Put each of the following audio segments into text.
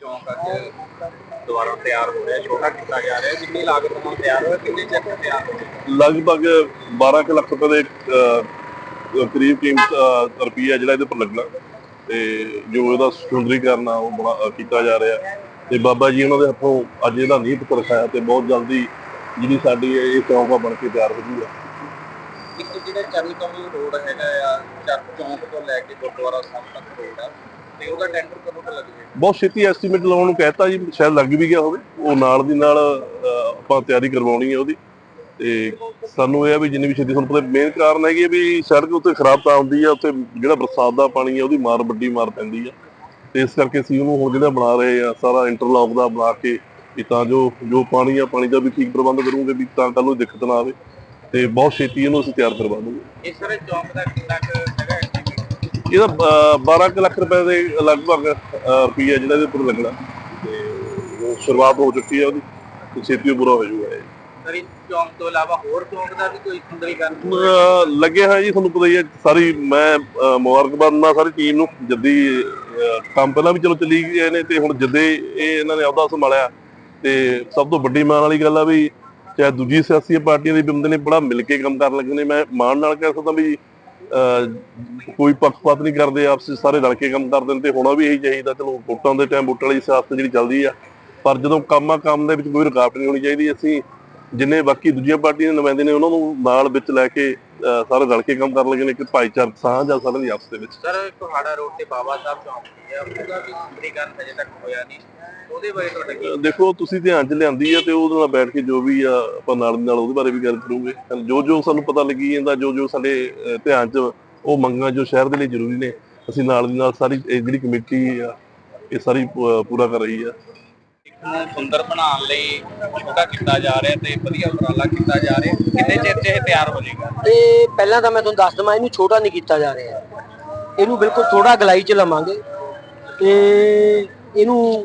ਚੌਂਕ ਅੱਜ ਦੁਬਾਰਾ ਤਿਆਰ ਹੋ ਰਿਹਾ ਛੋਟਾ ਕੀਤਾ ਜਾ ਰਿਹਾ ਕਿੰਨੀ ਲਾਗਤ ਨਾਲ ਤਿਆਰ ਹੋਇਆ ਕਿੰਨੇ ਚਿਰ ਤੱਕ ਤਿਆਰ ਹੋ ਜਾਏਗਾ ਲਗਭਗ 12 ਕੁ ਲੱਖ ਰੁਪਏ ਦੇ ਕਰੀਬ ਕੀਮਤ ਰੁਪਈਆ ਜਿਹੜਾ ਇਹਦੇ ਉੱਪਰ ਲੱਗਣਾ। ਤੇ ਜੋ ਇਹਦਾ ਸੁੰਦਰੀਕਰਨ ਆ ਉਹ ਕੀਤਾ ਜਾ ਰਿਹਾ। ਤੇ ਬਾਬਾ ਜੀ ਉਹਨਾਂ ਦੇ ਹੱਥੋਂ ਅੱਜ ਇਹਦਾ ਨੀਂਹ ਪੱਥਰ ਤੇ ਬਹੁਤ ਜਲਦੀ ਜਿਹੜੀ ਸਾਡੀ ਇਹ ਚੌਂਕ ਬਣ ਕੇ ਤਿਆਰ ਹੋ ਜੂਗਾ। ਇੱਕ ਜਿਹੜਾ ਚਰਨ ਕਮਲ ਰੋਡ ਹੈਗਾ ਆ ਚੱਕ ਚੌਂਕ ਤੋਂ ਲੈ ਕੇ ਗੁਰਦੁਆਰਾ ਸਾਹਿਬ ਤੱਕ ਰੋਡ ਆ ਤੇ ਉਹਦਾ ਟੈਂਡਰ ਕਦੋਂ ਤੱਕ ਲੱਗ ਜਾਏਗਾ ਬਹੁਤ ਛੇਤੀ ਐਸਟੀਮੇਟ ਲਾਉਣ ਨੂੰ ਕਹਿਤਾ ਜੀ ਸ਼ਾਇਦ ਲੱਗ ਵੀ ਗਿਆ ਹੋਵੇ। ਉਹ ਨਾਲ ਦੀ ਨਾਲ ਆਪਾਂ ਤਿਆਰੀ ਕਰਵਾਉਣੀ ਹੈ ਉਹਦੀ। ਤੇ ਸਾਨੂੰ ਇਹ ਆ ਵੀ ਜਿੰਨੀ ਵੀ ਛੇਤੀ ਤੁਹਾਨੂੰ ਪਤਾ ਮੇਨ ਕਾਰਨ ਹੈਗੀ ਹੈ ਵੀ ਸੜਕ ਉੱਤੇ ਖਰਾਬ ਤਾਂ ਹੁੰਦੀ ਆ ਉੱਤੇ ਜਿਹੜਾ ਬਰਸਾਤ ਦਾ ਪਾਣੀ ਆ ਉਹਦੀ ਮਾਰ ਵੱਡੀ ਮਾਰ ਪੈਂਦੀ ਆ। ਤੇ ਇਸ ਕਰਕੇ ਅਸੀਂ ਉਹਨੂੰ ਹੁਣ ਜਿਹੜਾ ਬਣਾ ਰਹੇ ਆ ਸਾਰਾ ਇੰਟਰਲੌਕ ਦਾ ਬਣਾ ਕੇ ਵੀ ਤਾਂ ਜੋ ਜੋ ਪਾਣੀ ਆ ਪਾਣੀ ਦਾ ਵੀ ਠੀਕ ਪ੍ਰਬੰਧ ਕਰੂਗੇ ਵੀ ਤਾਂ ਕੱਲ ਨੂੰ ਦਿੱਕਤ ਨਾ ਆਵੇ। ਤੇ ਬਹੁਤ ਛੇਤੀ ਇਹਨੂੰ ਅਸੀਂ ਤਿਆਰ ਕਰਵਾ ਦੂੰਗੇ। ਇਸ ਸਾਰੇ ਚੌਂਕ ਦਾ ਕਿੰਨਾ ਕੁ? ਇਹਦਾ ਅਹ, 12 ਕੁ ਲੱਖ ਰੁਪਏ ਦੇ ਲਗਭਗ ਰੁਪਈਆ ਜਿਹੜਾ ਇਹਦੇ ਉੱਪਰ ਲੱਗਣਾ। ਤੇ ਉਹ ਸ਼ੁਰੂਆਤ ਹੋ ਚੁੱਕੀ ਹੈ ਉਹਦੀ ਤੇ ਛੇਤੀ ਪੂਰਾ ਹੋ ਜਾਊਗਾ। ਇਹ ਸਰ ਚੌਂਕ ਤੋਂ ਇਲਾਵਾ ਹੋਰ ਚੌਂਕ ਦਾ ਵੀ ਕੋਈ ਸੁੰਦਰੀਕਰਨ ਅਹ ਲੱਗੇ ਹੋਏ ਜੀ ਤੁਹਾਨੂੰ ਪਤਾ ਹੀ ਹੈ ਸਾਰੀ ਮੈਂ ਮੁਬਾਰਕਬਾਦ ਦਿੰਦਾ ਸਾਰੀ ਟੀਮ ਨੂੰ। ਜੱਦੀ ਕੰਮ ਪਹਿਲਾਂ ਵੀ ਚਲੋ ਚੱਲੀ ਗਏ ਨੇ ਤੇ ਹੁਣ ਜੱਦੇ ਇਹ ਇਹਨਾਂ ਨੇ ਅਹੁਦਾ ਸੰਭਾਲਿਆ। ਤੇ ਸਭ ਤੋਂ ਵੱਡੀ ਮਾਣ ਵਾਲੀ ਗੱਲ ਆ ਵੀ ਚਾਹੇ ਦੂਜੀ ਸਿਆਸੀ ਪਾਰਟੀਆਂ ਦੇ ਬੰਦੇ ਨੇ ਬੜਾ ਮਿਲ ਕੇ ਕੰਮ ਕਰਨ ਲੱਗੇ ਨੇ। ਮੈਂ ਮਾਣ ਨਾਲ ਕਹਿ ਸਕਦਾ ਵੀ ਕੋਈ ਪੱਖਪਾਤ ਨਹੀਂ ਕਰਦੇ ਆਪਸ ਵਿੱਚ, ਸਾਰੇ ਰਲ ਕੇ ਕੰਮ ਕਰਦੇ ਨੇ ਤੇ ਹੋਣਾ ਵੀ ਇਹੀ ਚਾਹੀਦਾ, ਚਲੋ ਵੋਟਾਂ ਦੇ ਟਾਈਮ ਵੋਟਾਂ ਵਾਲੀ ਸਿਆਸਤ ਜਿਹੜੀ ਚੱਲਦੀ ਆ, ਪਰ ਜਦੋਂ ਕੰਮਾਂ ਕੰਮ ਦੇ ਵਿੱਚ ਕੋਈ ਰੁਕਾਵਟ ਨਹੀਂ ਹੋਣੀ ਚਾਹੀਦੀ, ਅਸੀਂ ਜਿੰਨੇ ਬਾਕੀ ਦੂਜੀਆਂ ਪਾਰਟੀਆਂ ਦੇ ਨੁਮਾਇੰਦੇ ਨੇ ਉਹਨਾਂ ਨੂੰ ਨਾਲ ਵਿੱਚ ਲੈ ਕੇ ਸਾਰੇ ਰਲ ਕੇ ਕੰਮ ਕਰਨ ਲੱਗੇ ਨੇ ਕਿ ਭਾਈਚਾਰਕ ਸਾਂਝ ਆ ਸਾਰਿਆਂ ਦੀ ਆਪਸ ਦੇ ਵਿੱਚ। ਸਰ ਕੋਹਾੜਾ ਰੋਡ ਤੇ ਬਾਬਾ ਸਾਹਿਬ ਚੌਂਕ ਆ ਉਹਦਾ ਵੀ ਸੁੰਦਰੀਕਰਨ ਹਜੇ ਤੱਕ ਹੋਇਆ ਨਹੀਂ। ਉਹਦੇ ਬਾਰੇ ਤੁਹਾਡਾ ਕੀ ਦੇਖੋ ਤੁਸੀਂ ਧਿਆਨ ਚ ਲਿਆਂਦੀ ਆ ਤੇ ਉਹਦੇ ਨਾਲ ਬੈਠ ਕੇ ਜੋ ਵੀ ਆ ਆਪਾਂ ਨਾਲ ਦੀ ਨਾਲ ਉਹਦੇ ਬਾਰੇ ਵੀ ਗੱਲ ਕਰੂਗੇ। ਜੋ ਜੋ ਸਾਨੂੰ ਪਤਾ ਲੱਗੀ ਜਾਂਦਾ ਜੋ ਜੋ ਸਾਡੇ ਧਿਆਨ ਚ ਉਹ ਮੰਗਾਂ ਜੋ ਸ਼ਹਿਰ ਦੇ ਲਈ ਜ਼ਰੂਰੀ ਨੇ ਅਸੀਂ ਨਾਲ ਦੀ ਨਾਲ ਸਾਰੀ ਜਿਹੜੀ ਕਮੇਟੀ ਆ ਇਹ ਸਾਰੀ ਪੂਰਾ ਕਰ ਰਹੀ ਆ। ਨੂੰ ਸੁੰਦਰ ਬਣਾਉਣ ਲਈ ਛੋਟਾ ਕੀਤਾ ਜਾ ਰਿਹਾ ਤੇ ਵਧੀਆ ਉਪਰਾਲਾ ਕੀਤਾ ਜਾ ਰਿਹਾ। ਕਿੰਨੇ ਚਿਰ ਚ ਇਹ ਤਿਆਰ ਹੋ ਜਾਏਗਾ? ਇਹ ਪਹਿਲਾਂ ਤਾਂ ਮੈਂ ਤੁਹਾਨੂੰ ਦੱਸ ਦਵਾਂ ਇਹਨੂੰ ਛੋਟਾ ਨਹੀਂ ਕੀਤਾ ਜਾ ਰਿਹਾ। ਇਹਨੂੰ ਬਿਲਕੁਲ ਥੋੜਾ ਗਲਾਈ ਚ ਲਵਾਂਗੇ ਤੇ ਇਹਨੂੰ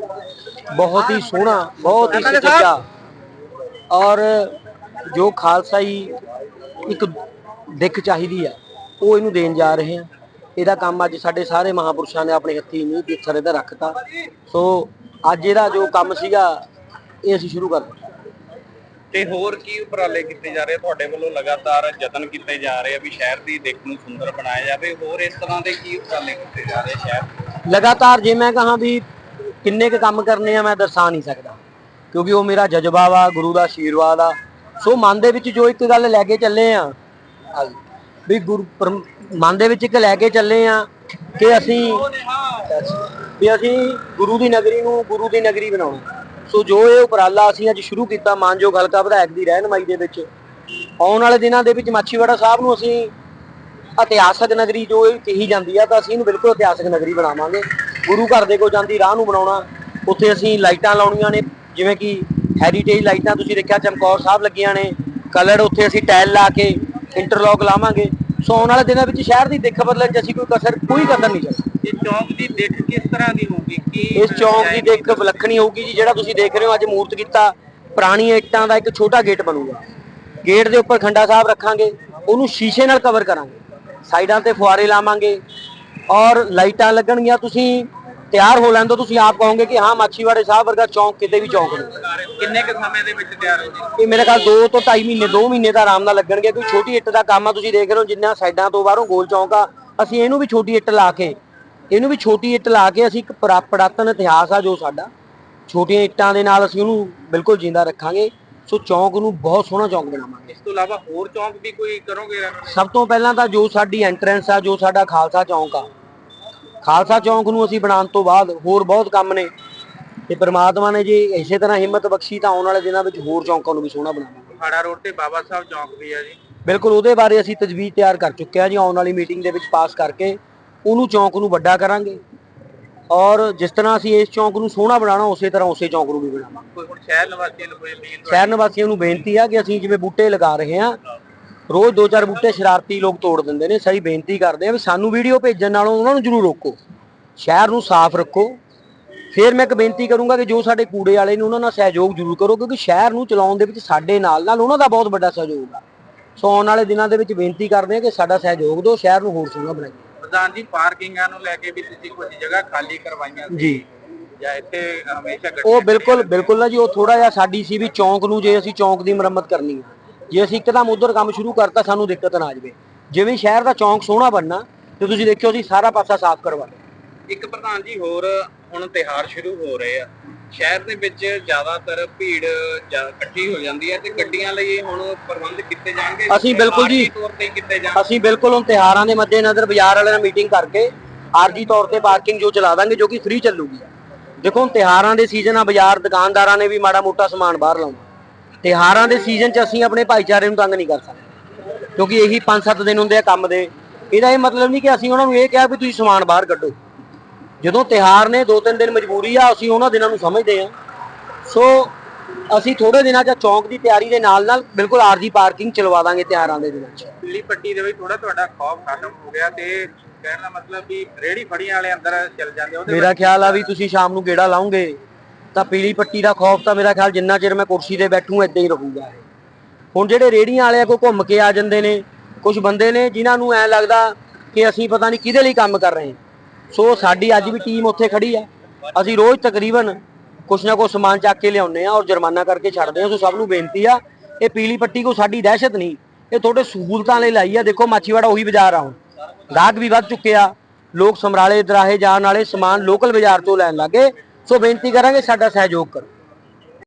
ਬਹੁਤ ਹੀ ਸੋਹਣਾ ਬਹੁਤ ਹੀ ਸੁਚੱਜਾ ਔਰ ਜੋ ਖਾਲਸਾਈ ਇੱਕ ਦਿੱਖ ਚਾਹੀਦੀ ਆ ਉਹ ਇਹਨੂੰ ਦੇਣ ਜਾ ਰਹੇ ਆ। ਇਹਦਾ ਕੰਮ ਅੱਜ ਸਾਡੇ ਸਾਰੇ ਮਹਾਪੁਰਸ਼ਾਂ ਨੇ ਆਪਣੇ ਹੱਥੀਂ ਨਹੀਂ ਦਿੱਖ ਸਰੇ ਦਾ ਰੱਖਤਾ। ਸੋ ਅੱਜ ਇਹਦਾ ਜੋ ਕੰਮ ਸੀਗਾ ਇਹ ਅਸੀਂ ਸ਼ੁਰੂ ਕਰ ਦਿੱਤਾ। ਤੇ ਹੋਰ ਕੀ ਉਪਰਾਲੇ ਕੀਤੇ ਜਾ ਰਹੇ ਆ? ਤੁਹਾਡੇ ਵੱਲੋਂ ਲਗਾਤਾਰ ਯਤਨ ਕੀਤੇ ਜਾ ਰਹੇ ਆ ਵੀ ਸ਼ਹਿਰ ਦੀ ਦਿੱਖ ਨੂੰ ਸੁੰਦਰ ਬਣਾਇਆ ਜਾਵੇ। ਹੋਰ ਇਸ ਤਰ੍ਹਾਂ ਦੇ ਕੀ ਉਪਰਾਲੇ ਕੀਤੇ ਜਾ ਰਹੇ ਆ ਸ਼ਹਿਰ? ਲਗਾਤਾਰ ਜੇ ਮੈਂ ਕਹਾਂ ਵੀ ਕਿੰਨੇ ਕੁ ਕੰਮ ਕਰਨੇ ਆ ਮੈਂ ਦਰਸਾ ਨਹੀਂ ਸਕਦਾ। ਕਿਉਂਕਿ ਉਹ ਮੇਰਾ ਜਜ਼ਬਾ ਵਾ ਗੁਰੂ ਦਾ ਆਸ਼ੀਰਵਾਦ ਆ। ਸੋ ਮਨ ਦੇ ਵਿੱਚ ਜੋ ਇੱਕ ਗੱਲ ਲੈ ਕੇ ਚੱਲੇ ਆ ਵੀ ਗੁਰੂ ਮਨ ਦੇ ਵਿੱਚ ਇੱਕ ਲੈ ਕੇ ਚੱਲੇ ਆ ਕਿ ਅਸੀਂ ਵੀ ਅਸੀਂ ਗੁਰੂ ਦੀ ਨਗਰੀ ਨੂੰ ਗੁਰੂ ਦੀ ਨਗਰੀ ਬਣਾਉਣਾ। ਸੋ ਜੋ ਇਹ ਉਪਰਾਲਾ ਅਸੀਂ ਅੱਜ ਸ਼ੁਰੂ ਕੀਤਾ ਮਾਨਯੋਗ ਹਲਕਾ ਵਿਧਾਇਕ ਦੀ ਰਹਿਨਮਾਈ ਦੇ ਵਿੱਚ, ਆਉਣ ਵਾਲੇ ਦਿਨਾਂ ਦੇ ਵਿੱਚ ਮਾਛੀਵਾੜਾ ਸਾਹਿਬ ਨੂੰ ਅਸੀਂ ਇਤਿਹਾਸਕ ਨਗਰੀ ਜੋ ਇਹ ਕਹੀ ਜਾਂਦੀ ਆ ਤਾਂ ਅਸੀਂ ਇਹਨੂੰ ਬਿਲਕੁਲ ਇਤਿਹਾਸਕ ਨਗਰੀ ਬਣਾਵਾਂਗੇ। ਗੁਰੂ ਘਰ ਦੇ ਕੋਲ ਜਾਂਦੀ ਰਾਹ ਨੂੰ ਬਣਾਉਣਾ, ਉੱਥੇ ਅਸੀਂ ਲਾਈਟਾਂ ਲਾਉਣੀਆਂ ਨੇ, ਜਿਵੇਂ ਕਿ ਹੈਰੀਟੇਜ ਲਾਈਟਾਂ ਤੁਸੀਂ ਦੇਖਿਆ ਚਮਕੌਰ ਸਾਹਿਬ ਲੱਗੀਆਂ ਨੇ ਕਲਰ ਉੱਥੇ ਅਸੀਂ ਟਾਇਲ ਲਾ ਕੇ ਇੰਟਰਲੌਕ ਲਾਵਾਂਗੇ। ਸੋ ਆਉਣ ਵਾਲੇ ਦਿਨਾਂ ਵਿੱਚ ਸ਼ਹਿਰ ਦੀ ਦਿੱਖ ਬਦਲਣ 'ਚ ਅਸੀਂ ਕੋਈ ਕਸਰ ਕੋਈ ਕਦਰ ਨਹੀਂ ਛੱਡਾਂਗੇ ਇਹ ਚੌਂਕ ਦੀ ਦਿੱਖ ਕਿਸ ਤਰ੍ਹਾਂ ਦੀ ਹੋਊਗੀ? ਕੀ ਇਸ ਚੌਂਕ ਦੀ ਦਿੱਖ ਵਿਲੱਖਣੀ ਹੋਊਗੀ ਜੀ ਜਿਹੜਾ ਤੁਸੀਂ ਦੇਖ ਰਹੇ ਹੋ ਅੱਜ ਮੂਰਤ ਕੀਤਾ। ਪੁਰਾਣੀ ਇੱਟਾਂ ਦਾ ਇੱਕ ਛੋਟਾ ਗੇਟ ਬਣੂਗਾ। ਗੇਟ ਦੇ ਉੱਪਰ ਖੰਡਾ ਸਾਹਿਬ ਰੱਖਾਂਗੇ। ਉਹਨੂੰ ਸ਼ੀਸ਼ੇ ਨਾਲ ਕਵਰ ਕਰਾਂਗੇ। ਸਾਈਡਾਂ ਤੇ ਫੁਆਰੇ ਲਾਵਾਂਗੇ। ਔਰ ਲਾਈਟਾਂ ਲੱਗਣਗੀਆਂ। ਤੁਸੀਂ ਤਿਆਰ ਹੋ ਲੈਣ ਤੁਸੀਂ ਆਪ ਕਹੋਗੇ ਕਿ ਹਾਂ ਮਾਛੀਵਾੜੇ ਸਾਹਿਬ ਵਰਗਾ ਚੌਂਕ ਕਿਤੇ ਵੀ ਚੌਂਕ ਨਹੀਂ। ਕਿੰਨੇ ਕੁ ਸਮੇਂ ਦੇ ਵਿੱਚ ਤਿਆਰ ਹੋ ਜਾਏਗੀ ਇਹ ਮੇਰੇ ਖਿਆਲ 2 ਤੋਂ 2.5 ਮਹੀਨੇ 2 ਮਹੀਨੇ ਦਾ ਆਰਾਮ ਨਾਲ ਲੱਗਣਗੇ ਕੋਈ ਛੋਟੀ ਇੱਟ ਦਾ ਕੰਮ ਆ ਤੁਸੀਂ ਦੇਖ ਰਹੇ ਹੋ ਜਿੰਨਾ ਸਾਈਡਾਂ ਤੋਂ ਬਾਹਰੋਂ ਗੋਲ ਚੌਂਕ ਆ। ਅਸੀਂ ਇਹਨੂੰ ਵੀ ਛੋਟੀ ਇੱਟ ਲਾ ਕੇ ਇਹਨੂੰ ਵੀ ਛੋਟੀ ਇੱਟ ਲਾ ਕੇ ਅਸੀਂ ਇੱਕ ਪੁਰਾ- ਪੁਰਾਤਨ ਇਤਿਹਾਸ ਆ ਜੋ ਸਾਡਾ ਛੋਟੀਆਂ ਇੱਟਾਂ ਦੇ ਨਾਲ ਅਸੀਂ ਉਹਨੂੰ ਬਿਲਕੁਲ ਜਿੰਦਾ ਰੱਖਾਂਗੇ। ਸੋ ਚੌਂਕ ਨੂੰ ਬਹੁਤ ਸੋਹਣਾ ਚੌਂਕ ਬਣਾਵਾਂਗੇ। ਇਸ ਤੋਂ ਇਲਾਵਾ ਹੋਰ ਚੌਂਕ ਵੀ ਕੋਈ ਕਰੋਗੇ ਸਭ ਤੋਂ ਪਹਿਲਾਂ ਤਾਂ ਜੋ ਸਾਡੀ ਐਂਟਰੈਂਸ ਆ ਜੋ ਸਾਡਾ ਖਾਲਸਾ ਚੌਂਕ ਆ ਖਾਲਸਾ ਚੌਂਕ ਨੂੰ ਅਸੀਂ ਬਣਾਉਣ ਤੋਂ ਬਾਅਦ ਹੋਰ ਬਹੁਤ ਕੰਮ ਨੇ। ਤੇ ਪ੍ਰਮਾਤਮਾ ਨੇ ਜੇ ਇਸੇ ਤਰ੍ਹਾਂ ਹਿੰਮਤ ਬਖਸ਼ੀ ਤਾਂ ਆਉਣ ਵਾਲੇ ਦਿਨਾਂ ਵਿੱਚ ਹੋਰ ਚੌਂਕਾਂ ਨੂੰ ਵੀ ਸੋਹਣਾ ਬਣਾਵਾਂਗੇ। ਹਾੜਾ ਰੋਡ ਤੇ ਬਾਬਾ ਸਾਹਿਬ ਚੌਂਕ ਵੀ ਆ ਜੀ। ਬਿਲਕੁਲ ਉਹਦੇ ਬਾਰੇ ਅਸੀਂ ਤਜਵੀਜ਼ ਤਿਆਰ ਕਰ ਚੁੱਕੇ ਹਾਂ ਜੀ। ਆਉਣ ਵਾਲੀ ਮੀਟਿੰਗ ਦੇ ਵਿੱਚ ਪਾਸ ਕਰਕੇ ਉਹਨੂੰ ਚੌਂਕ ਨੂੰ ਵੱਡਾ ਕਰਾਂਗੇ। ਔਰ ਜਿਸ ਤਰ੍ਹਾਂ ਅਸੀਂ ਇਸ ਚੌਂਕ ਨੂੰ ਸੋਹਣਾ ਬਣਾਉਣਾ ਉਸੇ ਤਰ੍ਹਾਂ ਉਸੇ ਚੌਂਕ ਨੂੰ ਵੀ ਬਣਾਵਾਂਗੇ। ਕੋਈ ਹੁਣ ਸ਼ਹਿਰ ਨਿਵਾਸੀਆਂ ਨੂੰ ਕੋਈ ਅਪੀਲ ਸ਼ਹਿਰ ਨਿਵਾਸੀਆਂ ਨੂੰ ਬੇਨਤੀ ਆ ਕਿ ਅਸੀਂ ਜਿਵੇਂ ਬੂਟੇ ਲਗਾ ਰਹੇ ਹਾਂ ਰੋਜ਼ ਦੋ ਚਾਰ ਬੂਟੇ ਸ਼ਰਾਰਤੀ ਲੋਕ ਤੋੜ ਦਿੰਦੇ ਨੇ ਸਹੀ ਬੇਨਤੀ ਕਰਦੇ ਆ ਵੀ ਸਾਨੂੰ ਵੀਡੀਓ ਭੇਜਣ ਨਾਲੋਂ ਉਹਨਾਂ ਨੂੰ ਜ਼ਰੂਰ ਰੋਕੋ। ਸ਼ਹਿਰ ਨੂੰ ਸਾਫ਼ ਰੱਖੋ। ਫਿਰ ਮੈਂ ਇੱਕ ਬੇਨਤੀ ਕਰੂੰਗਾ ਕਿ ਜੋ ਸਾਡੇ ਕੂੜੇ ਵਾਲੇ ਨੇ ਉਹਨਾਂ ਨਾਲ ਸਹਿਯੋਗ ਜ਼ਰੂਰ ਕਰੋ ਕਿਉਂਕਿ ਸ਼ਹਿਰ ਨੂੰ ਚਲਾਉਣ ਦੇ ਵਿੱਚ ਸਾਡੇ ਨਾਲ ਨਾਲ ਉਹਨਾਂ ਦਾ ਬਹੁਤ ਵੱਡਾ ਸਹਿਯੋਗ ਆ। ਸੋ ਆਉਣ ਵਾਲੇ ਦਿਨਾਂ ਦੇ ਵਿੱਚ ਬੇਨਤੀ ਕਰਦੇ ਆ ਕਿ ਸਾਡਾ ਸਹਿਯੋਗ ਦਿਓ ਸ਼ਹਿਰ ਨੂੰ ਹੋਰ ਸੋਹਣਾ ਬਣਾਈਏ। ਪ੍ਰਧਾਨ ਜੀ ਪਾਰਕਿੰਗਾਂ ਨੂੰ ਲੈ ਕੇ ਵੀ ਤੁਸੀਂ ਕੁਝ ਜਗ੍ਹਾ ਖਾਲੀ ਕਰਵਾਈਆਂ ਸੀ ਜੀ। ਜਾਂ ਇੱਥੇ ਹਮੇਸ਼ਾ ਉਹ ਬਿਲਕੁਲ ਬਿਲਕੁਲ ਨਾ ਜੀ ਉਹ ਥੋੜਾ ਜਿਹਾ ਸਾਡੀ ਸੀ ਵੀ ਚੌਂਕ ਨੂੰ ਜੇ ਅਸੀਂ ਚੌਂਕ ਦੀ ਮੁਰੰਮਤ ਕਰਨੀ ਹੈ ਜੇ ਅਸੀਂ ਇੱਕਦਮ ਉਧਰ ਕੰਮ ਸ਼ੁਰੂ ਕਰਤਾ ਸਾਨੂੰ ਦਿੱਕਤ ਨਾ ਆ ਜਾਵੇ। ਜਿਵੇਂ ਸ਼ਹਿਰ ਦਾ ਚੌਂਕ ਸੋਹਣਾ ਬਣਨਾ ਤੇ ਤੁਸੀਂ ਦੇਖਿਓ ਅਸੀਂ ਸਾਰਾ ਪਾਸਾ ਸਾਫ਼ ਕਰਵਾ ਲਿਆ ਇੱਕ ਪ੍ਰਧਾਨ ਜੀ ਹੋਰ ਹੁਣ ਤਿਹਾਰ ਸ਼ੁਰੂ ਹੋ ਰਹੇ ਆ। ਸ਼ਹਿਰ ਦੇ ਵਿੱਚ ਜ਼ਿਆਦਾਤਰ ਭੀੜ ਜਾਂ ਇਕੱਠੀ ਹੋ ਜਾਂਦੀ ਹੈ ਤੇ ਗੱਡੀਆਂ ਲਈ ਹੁਣ ਪ੍ਰਬੰਧ ਕੀਤੇ ਜਾਣਗੇ। ਅਸੀਂ ਬਿਲਕੁਲ ਜੀ। ਅਸੀਂ ਬਿਲਕੁਲ ਹੁਣ ਤਿਹਾਰਾਂ ਦੇ ਮੱਦੇਨਜ਼ਰ ਬਾਜ਼ਾਰ ਵਾਲਿਆਂ ਨਾਲ ਮੀਟਿੰਗ ਕਰਕੇ ਆਰਜੀ ਤੌਰ ਤੇ ਪਾਰਕਿੰਗ ਜੋ ਚਲਾ ਦਾਂਗੇ ਜੋ ਕਿ ਫ੍ਰੀ ਚੱਲੂਗੀ। ਦੇਖੋ ਹੁਣ ਤਿਹਾਰਾਂ ਦੇ ਸੀਜ਼ਨ ਆ ਬਾਜ਼ਾਰ ਦੁਕਾਨਦਾਰਾਂ ਨੇ ਵੀ ਮਾੜਾ ਮੋਟਾ ਸਮਾਨ ਬਾਹਰ ਲਾਉਣਾ। ਤਿਹਾਰਾਂ ਦੇ ਸੀਜ਼ਨ 'ਚ ਅਸੀਂ ਆਪਣੇ ਭਾਈਚਾਰੇ ਨੂੰ ਤੰਗ ਨਹੀਂ ਕਰ ਸਕਦੇ। ਕਿਉਂਕਿ ਇਹੀ 5-7 ਦਿਨ ਹੁੰਦੇ ਆ ਕੰਮ ਦੇ। ਇਹਦਾ ਇਹ ਮਤਲਬ ਨਹੀਂ ਕਿ ਅਸੀਂ ਉਹਨਾਂ ਨੂੰ ਇਹ ਕਿਹਾ ਵੀ ਤੁਸੀਂ ਸਮਾਨ ਬਾਹਰ ਕੱਢੋ। ਜਦੋਂ ਤਿਹਾਰ ਨੇ 2-3 ਦਿਨ ਮਜਬੂਰੀ ਆ ਅਸੀਂ ਉਹਨਾਂ ਦਿਨਾਂ ਨੂੰ ਸਮਝਦੇ ਆ ਸੋ ਅਸੀਂ ਥੋੜੇ ਦਿਨਾਂ 'ਚ ਚੌਂਕ ਦੀ ਤਿਆਰੀ ਦੇ ਨਾਲ ਨਾਲ ਬਿਲਕੁਲ ਆਰਜੀ ਪਾਰਕਿੰਗ ਚਲਵਾ ਦਾਂਗੇ ਤਿਹਾਰਾਂ ਦੇ ਦਿਨਾਂ 'ਚ। ਪੀਲੀ ਪੱਟੀ ਦੇ ਵਿੱਚ ਥੋੜਾ ਤੁਹਾਡਾ ਖੌਫ ਖਤਮ ਹੋ ਗਿਆ ਤੇ ਕਹਿਣ ਦਾ ਮਤਲਬ ਵੀ ਰੇੜੀ ਫੜੀਆਂ ਵਾਲੇ ਅੰਦਰ ਚਲ ਜਾਂਦੇ ਉਹਦੇ ਮੇਰਾ ਖਿਆਲ ਆ ਵੀ ਤੁਸੀਂ ਸ਼ਾਮ ਨੂੰ ਗੇੜਾ ਲਾਉਂਗੇ। ਤਾਂ ਪੀਲੀ ਪੱਟੀ ਦਾ ਖੌਫ ਤਾਂ ਮੇਰਾ ਖਿਆਲ ਜਿੰਨਾ ਚਿਰ ਮੈਂ ਕੁਰਸੀ ਤੇ ਬੈਠੂ, ਏਦਾਂ ਹੀ ਰਹੂਗਾ ਹੁਣ ਜਿਹੜੇ ਰੇੜੀਆਂ ਵਾਲੇ ਆ, ਕੋਈ ਘੁੰਮ ਕੇ ਆ ਜਾਂਦੇ ਨੇ ਕੁਝ ਬੰਦੇ ਨੇ ਜਿਨ੍ਹਾਂ ਨੂੰ ਐ ਲੱਗਦਾ ਕਿ ਅਸੀਂ ਪਤਾ ਨਹੀਂ ਕਿਹਦੇ ਲਈ ਕੰਮ ਕਰ ਰਹੇ ਸੋ ਸਾਡੀ ਅੱਜ ਵੀ ਟੀਮ ਉੱਥੇ ਖੜੀ ਆ। ਅਸੀਂ ਰੋਜ਼ ਤਕਰੀਬਨ ਕੁਛ ਨਾ ਕੁਛ ਸਮਾਨ ਚੱਕ ਕੇ ਲਿਆਉਂਦੇ ਆ ਔਰ ਜੁਰਮਾਨਾ ਕਰਕੇ ਛੱਡਦੇ ਆ ਸੋ ਸਭ ਨੂੰ ਬੇਨਤੀ ਆ, ਇਹ ਪੀਲੀ ਪੱਟੀ ਕੋ ਸਾਡੀ ਦਹਿਸ਼ਤ ਨਹੀਂ। ਇਹ ਤੁਹਾਡੇ ਸਹੂਲਤਾਂ ਲਈ ਲਾਈ ਆ। ਦੇਖੋ, ਮਾਛੀਵਾੜਾ ਉਹੀ ਬਾਜ਼ਾਰ ਆ ਹੁਣ। ਗਾਹਕ ਵੀ ਵੱਧ ਚੁੱਕੇ ਆ। ਲੋਕ ਸਮਰਾਲੇ ਦਰਾਹੇ ਜਾਣ ਵਾਲੇ ਸਮਾਨ ਲੋਕਲ ਬਾਜ਼ਾਰ ਤੋਂ ਲੈਣ ਲੱਗੇ ਸੋ ਬੇਨਤੀ ਕਰਾਂਗੇ ਸਾਡਾ ਸਹਿਯੋਗ ਕਰੋ।